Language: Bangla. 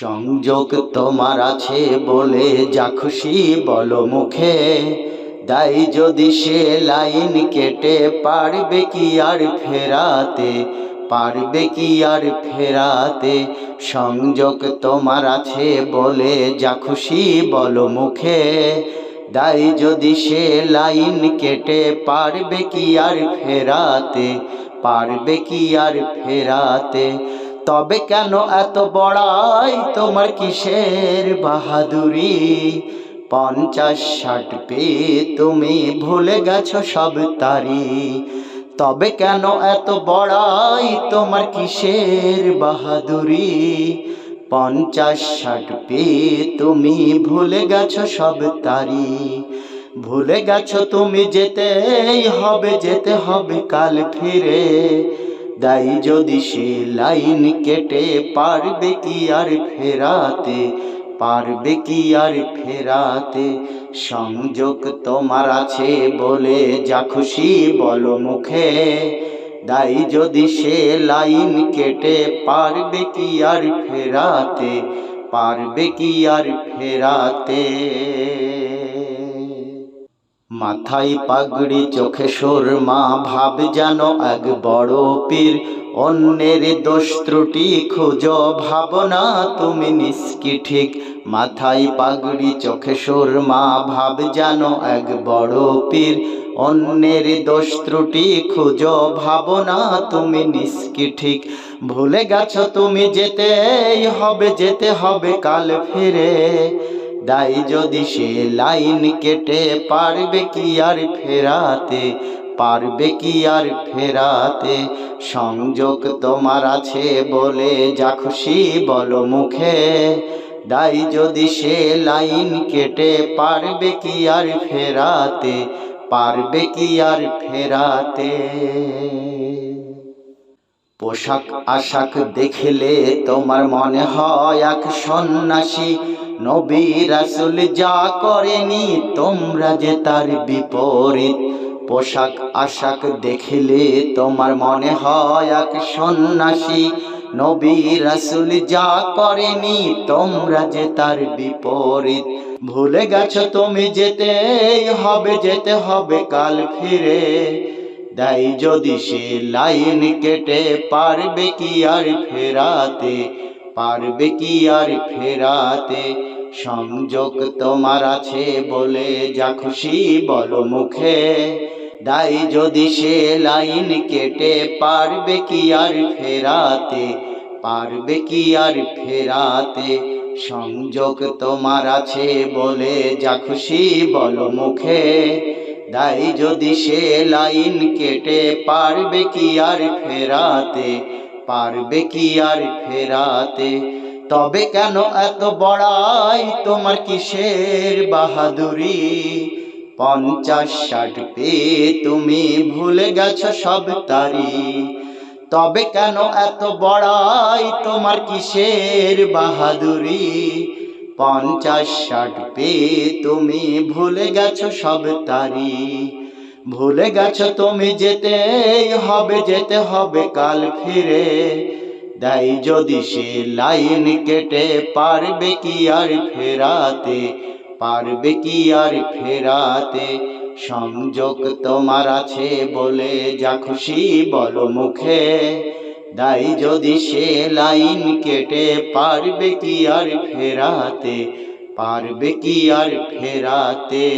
সংযোগ তোমার আছে বলে যা খুশি বলো মুখে। দাই যদি সে লাইন কেটে পারবে কি আর ফেরাতে? পারবে কি আর ফেরাতে? সংযোগ তোমার আছে বলে যা খুশি বলো মুখে। দাই যদি সে লাইন কেটে পারবে কি আর ফেরাতে? পারবে কি আর ফেরাতে? তবে কেন এত বড়াই তোমার কিসের বাহাদুরি? পঞ্চাশ ষাট পেয়ে তুমি ভুলে গেছো সব তারি। তবে কেন এত বড়াই তোমার কিসের বাহাদুরি? পঞ্চাশ ষাট পেয়ে তুমি ভুলে গেছো সব তারি। ভুলে গেছো তুমি যেতেই হবে, যেতে হবে কাল ফিরে। দাই যদি সে লাইন কেটে পারবে কি আর ফেরাতে, পারবে কি আর ফেরাতে? সংযোগ তোমার আছে বলে যা খুশি বলো মুখে। দাই যদি সে লাইন কেটে পারবে কি আর ফেরাতে, পারবে কি আর ফেরাতে? মাথায় পাগড়ি, চোখে সুরমা, ভাব যেন এক বড় পীর। অন্যের দোষ ত্রুটি খুঁজো, ভাবনা তুমি নিষ্কি ঠিক। মাথায় পাগড়ি, চোখে সুরমা, ভাব যেন এক বড় পীর। অন্যের দোষ ত্রুটি খুঁজো, ভাবনা তুমি নিষ্কি ঠিক। ভুলে গেছো তুমি যেতেই হবে, যেতে হবে কাল ফিরে। দাই যদি সে লাইন কেটে পারবে কি আর ফেরাতে, পারবে কি আর ফেরাতে? সংযোগ তোমার আছে বলে যা খুশি বলো মুখে। দাই যদি সে লাইন কেটে পারবে কি আর ফেরাতে, পারবে কি আর ফেরাতে? পোশাক আশাক দেখলে তোমার মনে হয় এক সন্ন্যাসী নবী রাসুল যা করেনি, তোমরা যে তার বিপরীত পোশাক আশাক দেখলে তোমার মনে হয় এক সন্ন্যাসী। নবী রাসুল যা করেনি, তোমরা যে তার বিপরীত। ভুলে গেছো তুমি যেতেই হবে, যেতে হবে কাল ফিরে। দাই যদি সে লাইন কেটে পারবে কি আর ফেরাতে? পারবে কি আর ফেরাতে? সংযোগ তোমার আছে বলে যা খুশি বলো মুখে। দাই যদি সে লাইন কেটে পারবে কি আর ফেরাতে? পারবে কি আর ফেরাতে? সংযোগ তোমার আছে বলে যা খুশি বলো মুখে। দাই যদি সে লাইন কেটে পারবে কি আর ফেরাতে? পারবে কি আর ফেরাতে? তবে কেন এত বড়াই তোমার কিসের বাহাদুরি? পঞ্চাশ ষাট পেয়ে তুমি ভুলে গেছো সব তারি। তবে কেন এত বড়াই তোমার কিসের বাহাদুরি? পঞ্চাশ ষাট পেয়ে তুমি ভুলে গেছো সব তারি। ভুলে গেছো তুমি যেতে হবে যেতে হবে কাল ফিরে। দাই যদি সে লাইন কেটে পারবে কি আর ফেরাতে, পারবে কি আর ফেরাতে? সংযোগ তোমার আছে বলে যা খুশি বলো মুখে। দাই যদি সে লাইন কেটে পারবে কি আর ফেরাতে, পারবে কি আর ফেরাতে?